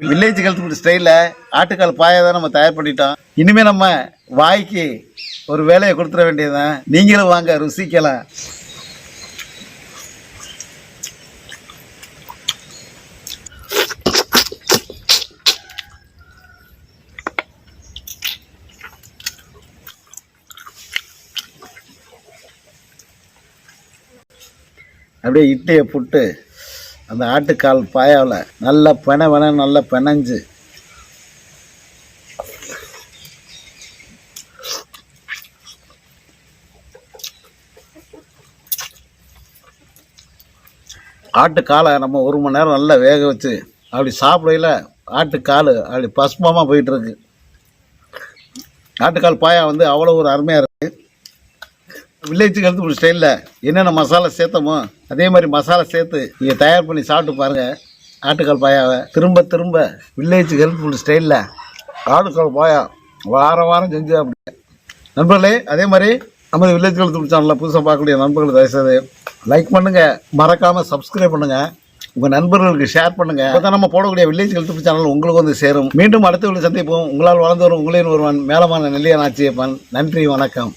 Village health ஸ்டைலில் ஆட்டுக்கால் பாயை தான் நம்ம தயார் பண்ணிட்டோம். இனிமேல் நம்ம வாய்க்கு ஒரு வேலையை கொடுத்துட வேண்டியதுதான். நீங்களும் வாங்க ருசிக்கலாம். அப்படியே இட்லியை புட்டு அந்த ஆட்டுக்கால் பாயாவில் நல்லா பென வென நல்லா பெனஞ்சு. ஆட்டுக்காலை நம்ம ஒரு மணி நேரம் நல்லா வேக வச்சு அப்படி சாப்பிடையில் ஆட்டுக்கால் அப்படி பசுமமாக போயிட்டுருக்கு ஆட்டுக்கால் பாயா வந்து அவ்வளோ ஒரு அருமையாக இருக்குது வில்லேஜ் ஹெல்த் ஃபுட் ஸ்டைலில் என்னென்ன மசாலா சேர்த்தமோ அதே மாதிரி மசாலா சேர்த்து நீங்கள் தயார் பண்ணி சாப்பிட்டு பாருங்கள் ஆட்டுக்கால் பாயாவை. திரும்ப திரும்ப வில்லேஜ் ஹெல்த் ஸ்டைலில் ஆட்டுக்கால் பாயா வாரம் வாரம் செஞ்சு அப்படி நண்பர்களே அதே மாதிரி நம்ம வில்லேஜ் ஹெல்த் சேனலில் புதுசாக பார்க்கக்கூடிய நண்பர்கள் தயவுசெய்து லைக் பண்ணுங்கள் மறக்காமல் சப்ஸ்கிரைப் பண்ணுங்கள் உங்கள் நண்பர்களுக்கு ஷேர் பண்ணுங்கள் அப்போ நம்ம போடக்கூடிய வில்லேஜ் ஹெல்த் சேனல் உங்களுக்கு வந்து சேரும். மீண்டும் அடுத்த வீடு சந்திப்போம். உங்களால் வளர்ந்து வரும் உங்களின் ஒருவன் மேலமான நெல்லியா நாச்சியப்பன் நன்றி வணக்கம்.